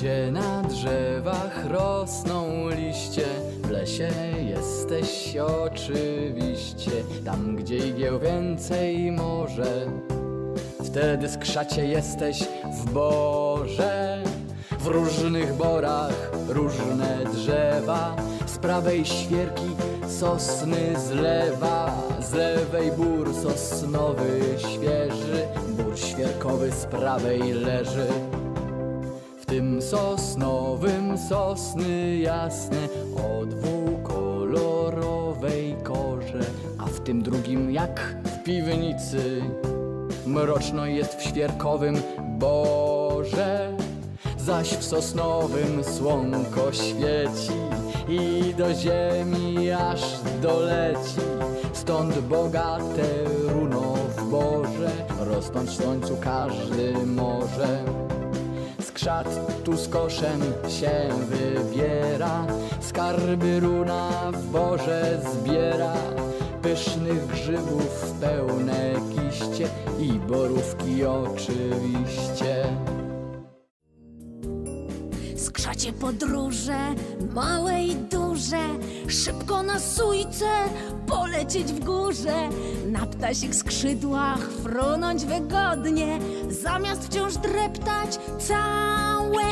Gdzie na drzewach rosną liście, w lesie jesteś oczywiście. Tam, gdzie igieł więcej może, wtedy skrzacie jesteś w borze. W różnych borach różne drzewa, z prawej świerki sosny z lewa, z lewej bór sosnowy świeży, bór świerkowy z prawej leży. Tym sosnowym sosny jasne o dwukolorowej korze, a w tym drugim jak w piwnicy mroczno jest w świerkowym borze. Zaś w sosnowym słonko świeci i do ziemi aż doleci. Stąd bogate runo w borze, rosnąć w słońcu każdy może. Skrzat tu z koszem się wybiera, skarby runa w borze zbiera. Pysznych grzybów pełne kiście i borówki oczywiście. Skrzacie podróże, małe szybko na sójce polecieć w górze, na ptasich skrzydłach frunąć wygodnie, zamiast wciąż dreptać całe.